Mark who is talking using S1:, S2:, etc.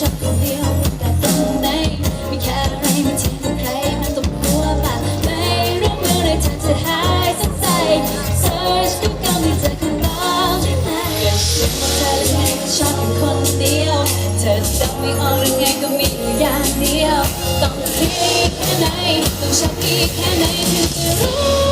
S1: ฉันคนเดียวแต่ตรงไหนไม่แค่อะไรไม่ทิ้งใครมัต้องกลัวปะไม่รับมือในทางจะหายสักใจ search ทุกคำลังใจของเราใช่ไหมอยากรู้ว่เธอเป็นไงก็ชอบเป็คนเดียว เธอจะไม่ออกหรือไงก็มีอยู่อย่างเดียว ต้องคิดแค่ไหนต้องชอบอีกแค่ไหนถึงจะรู้